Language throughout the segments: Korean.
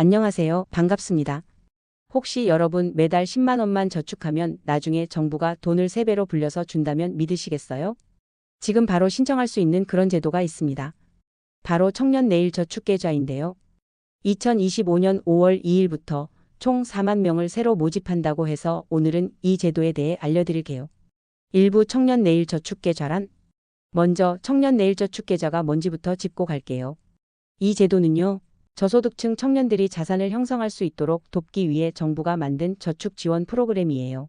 안녕하세요. 반갑습니다. 혹시 여러분 매달 10만 원만 저축하면 나중에 정부가 돈을 3배로 불려서 준다면 믿으시겠어요? 지금 바로 신청할 수 있는 그런 제도가 있습니다. 바로 청년 내일 저축계좌인데요. 2025년 5월 2일부터 총 4만 명을 새로 모집한다고 해서 오늘은 이 제도에 대해 알려드릴게요. 일부 청년 내일 저축계좌란 먼저 청년 내일 저축계좌가 뭔지부터 짚고 갈게요. 이 제도는요. 저소득층 청년들이 자산을 형성할 수 있도록 돕기 위해 정부가 만든 저축 지원 프로그램이에요.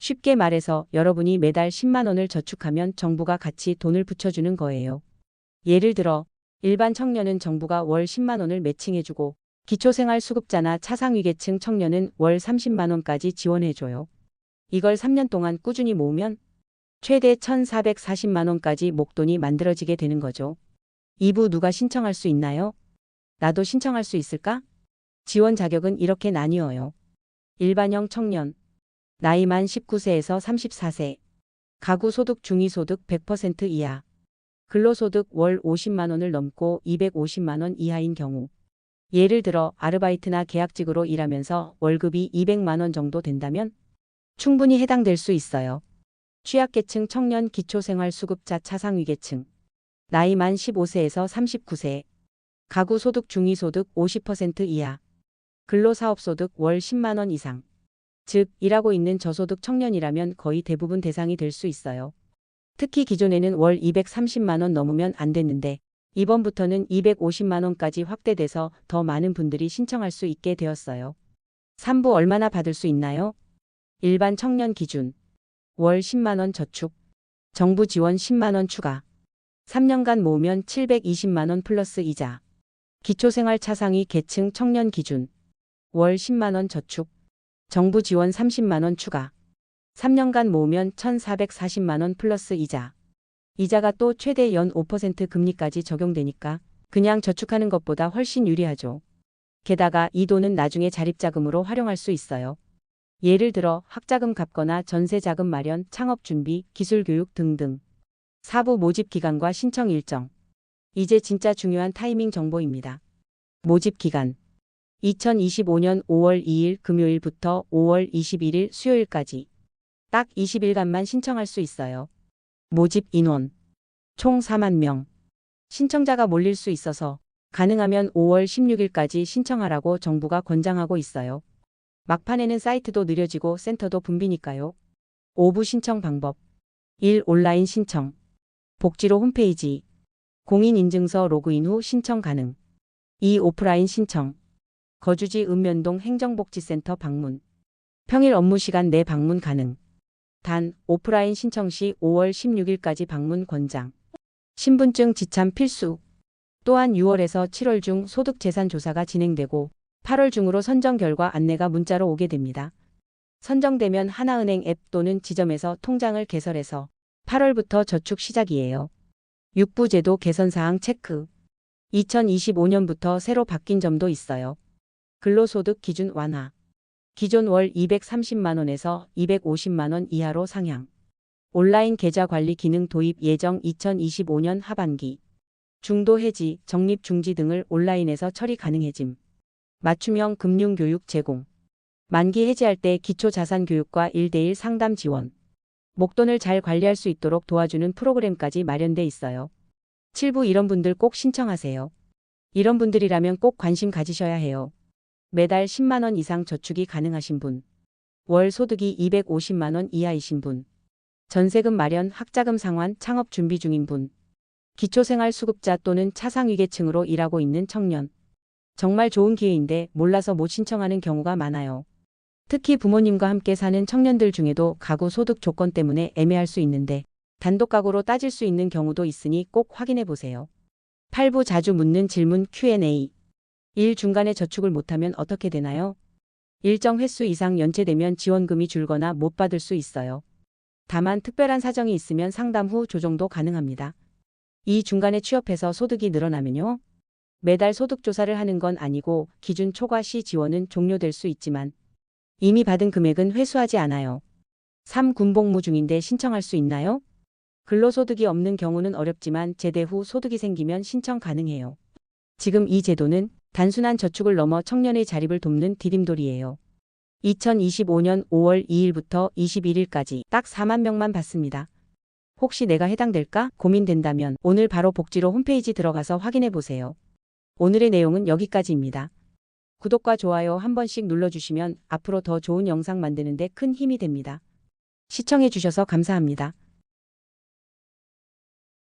쉽게 말해서 여러분이 매달 10만 원을 저축하면 정부가 같이 돈을 붙여주는 거예요. 예를 들어 일반 청년은 정부가 월 10만 원을 매칭해주고 기초생활수급자나 차상위계층 청년은 월 30만 원까지 지원해줘요. 이걸 3년 동안 꾸준히 모으면 최대 1,440만 원까지 목돈이 만들어지게 되는 거죠. 2부 누가 신청할 수 있나요? 나도 신청할 수 있을까? 지원 자격은 이렇게 나뉘어요. 일반형 청년, 나이 만 19세에서 34세, 가구 소득 중위 소득 100% 이하, 근로소득 월 50만 원을 넘고 250만 원 이하인 경우, 예를 들어 아르바이트나 계약직으로 일하면서 월급이 200만 원 정도 된다면 충분히 해당될 수 있어요. 취약계층 청년 기초생활수급자 차상위계층, 나이 만 15세에서 39세, 가구 소득 중위 소득 50% 이하, 근로사업 소득 월 10만 원 이상, 즉 일하고 있는 저소득 청년이라면 거의 대부분 대상이 될 수 있어요. 특히 기존에는 월 230만 원 넘으면 안 됐는데 이번부터는 250만 원까지 확대돼서 더 많은 분들이 신청할 수 있게 되었어요. 3부 얼마나 받을 수 있나요? 일반 청년 기준 월 10만 원 저축, 정부 지원 10만 원 추가, 3년간 모으면 720만 원 플러스 이자, 기초생활 차상위 계층 청년 기준 월 10만 원 저축, 정부 지원 30만 원 추가, 3년간 모으면 1,440만 원 플러스 이자. 이자가 또 최대 연 5% 금리까지 적용되니까 그냥 저축하는 것보다 훨씬 유리하죠. 게다가 이 돈은 나중에 자립자금으로 활용할 수 있어요. 예를 들어 학자금 갚거나 전세자금 마련, 창업 준비, 기술 교육 등등. 사부 모집 기간과 신청 일정. 이제 진짜 중요한 타이밍 정보입니다. 모집 기간. 2025년 5월 2일 금요일부터 5월 21일 수요일까지. 딱 20일간만 신청할 수 있어요. 모집 인원. 총 4만 명. 신청자가 몰릴 수 있어서 가능하면 5월 16일까지 신청하라고 정부가 권장하고 있어요. 막판에는 사이트도 느려지고 센터도 붐비니까요. 5부 신청 방법. 1. 온라인 신청. 복지로 홈페이지. 공인인증서 로그인 후 신청 가능. 2. 오프라인 신청. 거주지 읍면동 행정복지센터 방문. 평일 업무 시간 내 방문 가능. 단, 오프라인 신청 시 5월 16일까지 방문 권장. 신분증 지참 필수. 또한 6월에서 7월 중 소득재산 조사가 진행되고 8월 중으로 선정 결과 안내가 문자로 오게 됩니다. 선정되면 하나은행 앱 또는 지점에서 통장을 개설해서 8월부터 저축 시작이에요. 6부 제도 개선 사항 체크. 2025년부터 새로 바뀐 점도 있어요. 근로소득 기준 완화. 기존 월 230만 원에서 250만 원 이하로 상향. 온라인 계좌 관리 기능 도입 예정 2025년 하반기. 중도 해지, 적립 중지 등을 온라인에서 처리 가능해짐. 맞춤형 금융교육 제공. 만기 해지할 때 기초자산교육과 1대1 상담 지원. 목돈을 잘 관리할 수 있도록 도와주는 프로그램까지 마련돼 있어요. 7부 이런 분들 꼭 신청하세요. 이런 분들이라면 꼭 관심 가지셔야 해요. 매달 10만 원 이상 저축이 가능하신 분. 월 소득이 250만 원 이하이신 분. 전세금 마련, 학자금 상환, 창업 준비 중인 분. 기초생활수급자 또는 차상위계층으로 일하고 있는 청년. 정말 좋은 기회인데 몰라서 못 신청하는 경우가 많아요. 특히 부모님과 함께 사는 청년들 중에도 가구 소득 조건 때문에 애매할 수 있는데 단독 가구로 따질 수 있는 경우도 있으니 꼭 확인해 보세요. 8부 자주 묻는 질문 Q&A. 일 중간에 저축을 못하면 어떻게 되나요? 일정 횟수 이상 연체되면 지원금이 줄거나 못 받을 수 있어요. 다만 특별한 사정이 있으면 상담 후 조정도 가능합니다. 이 중간에 취업해서 소득이 늘어나면요. 매달 소득 조사를 하는 건 아니고 기준 초과 시 지원은 종료될 수 있지만 이미 받은 금액은 회수하지 않아요. 3. 군복무 중인데 신청할 수 있나요? 근로소득이 없는 경우는 어렵지만 제대 후 소득이 생기면 신청 가능해요. 지금 이 제도는 단순한 저축을 넘어 청년의 자립을 돕는 디딤돌이에요. 2025년 5월 2일부터 21일까지 딱 4만 명만 받습니다. 혹시 내가 해당될까 고민된다면 오늘 바로 복지로 홈페이지 들어가서 확인해 보세요. 오늘의 내용은 여기까지입니다. 구독과 좋아요 한 번씩 눌러주시면 앞으로 더 좋은 영상 만드는 데 큰 힘이 됩니다. 시청해 주셔서 감사합니다.